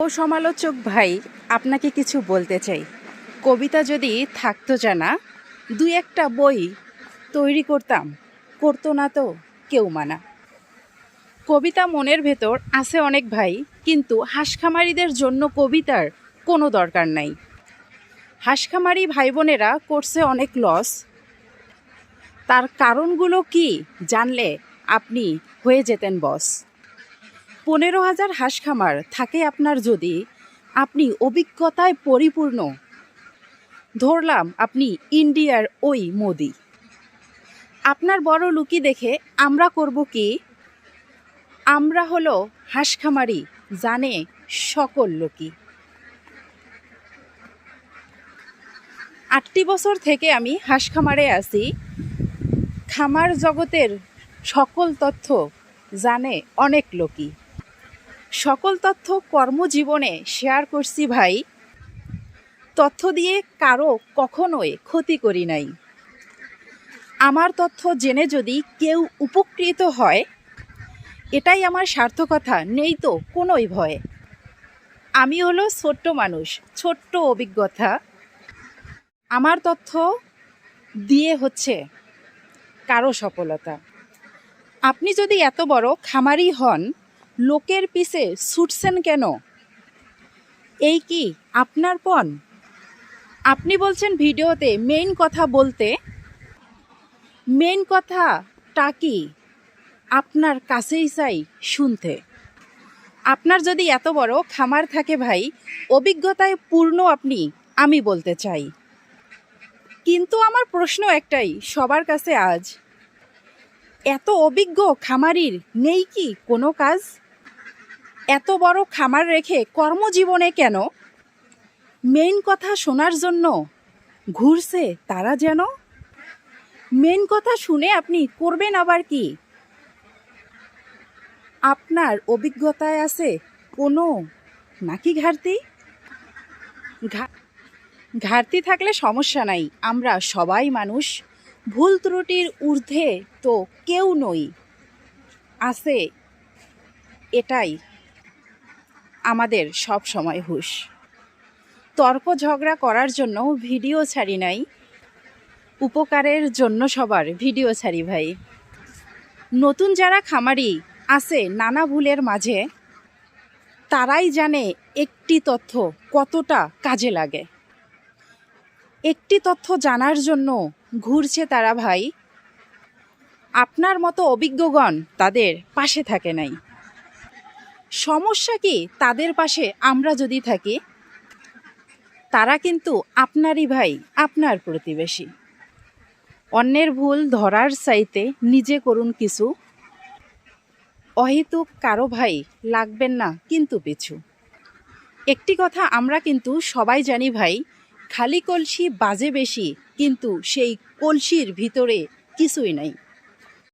ও সমালোচক ভাই, আপনাকে কিছু বলতে চাই। কবিতা যদি থাকতো জানা, দুই একটা বই তৈরি করতাম, করতো না তো কেউ মানা। কবিতা মনের ভেতর আছে অনেক ভাই, কিন্তু হাঁসখামারিদের জন্য কবিতার কোনো দরকার নাই। হাঁসখামারি ভাই বোনেরা করছে অনেক লস তার কারণগুলো কি জানলে আপনি হয়ে যেতেন বস পনেরো হাজার হাঁস খামার থাকে আপনার যদি আপনি অভিজ্ঞতায় পরিপূর্ণ। ধরলাম আপনি ইন্ডিয়ার ওই মোদি। আপনার বড় লুকি দেখে আমরা করব কি? আমরা হলো হাঁস খামারি, জানে সকল লোকই। আটটি বছর থেকে আমি হাঁস খামারে আছি। খামার জগতের সকল তথ্য জানে অনেক লোকই। সকল তথ্য কর্মজীবনে শেয়ার করছি ভাই। তথ্য দিয়ে কারও কখনোই ক্ষতি করি নাই। আমার তথ্য জেনে যদি কেউ উপকৃত হয়, এটাই আমার সার্থকতা, নেই তো কোনোই ভয়। আমি হলো ছোট্ট মানুষ, ছোট্ট অভিজ্ঞতা। আমার তথ্য দিয়ে হচ্ছে কারও সফলতা। আপনি যদি এত বড় খামারি হন লোকের পিছে ছুটছেন কেন? এই কি আপনার পণ? আপনি বলছেন ভিডিওতে মেইন কথা বলতে। মেইন কথাটা কি? আপনার কাছেই চাই শুনতে। আপনার যদি এত বড় খামার থাকে ভাই, অভিজ্ঞতায় পূর্ণ আপনি, আমি বলতে চাই। কিন্তু আমার প্রশ্ন একটাই, সবার কাছে আজ। এত অভিজ্ঞ খামারির নেই কি কোনো কাজ? এত বড় খামার রেখে কর্মজীবনে কেন? মেইন কথা শোনার জন্য ঘুরছে তারা যেন? মেন কথা শুনে আপনি করবেন আবার কি? আপনার অভিজ্ঞতায় আছে কোনো? নাকি ঘাটতি? ঘাটতি থাকলে সমস্যা নাই, আমরা সবাই মানুষ। ভুল ত্রুটির ঊর্ধ্বে তো কেউ নই। আছে এটাই। আমাদের সব সময় হুশ। তর্ক ঝগড়া করার জন্য ভিডিও ছাড়ি নাই। উপকারের জন্য সবার ভিডিও ছাড়ি ভাই। নতুন যারা খামারি আছে নানা ভুলের মাঝে, তারাই জানে একটি তথ্য কতটা কাজে লাগে। একটি তথ্য জানার জন্য ঘুরছে তারা ভাই। আপনার মতো অভিজ্ঞগণ তাদের পাশে থাকে নাই। সমস্যা কি? তাদের পাশে আমরা যদি থাকি, তারা কিন্তু আপনারই ভাই, আপনার প্রতিবেশী। অন্যের ভুল ধরার চাইতে নিজে করুন কিছু। অহেতুক কারও ভাই লাগবেন না, কিন্তু পিছু। একটি কথা আমরা কিন্তু সবাই জানি ভাই, খালি কলসি বাজে বেশি, কিন্তু সেই কলসির ভিতরে কিছুই নাই।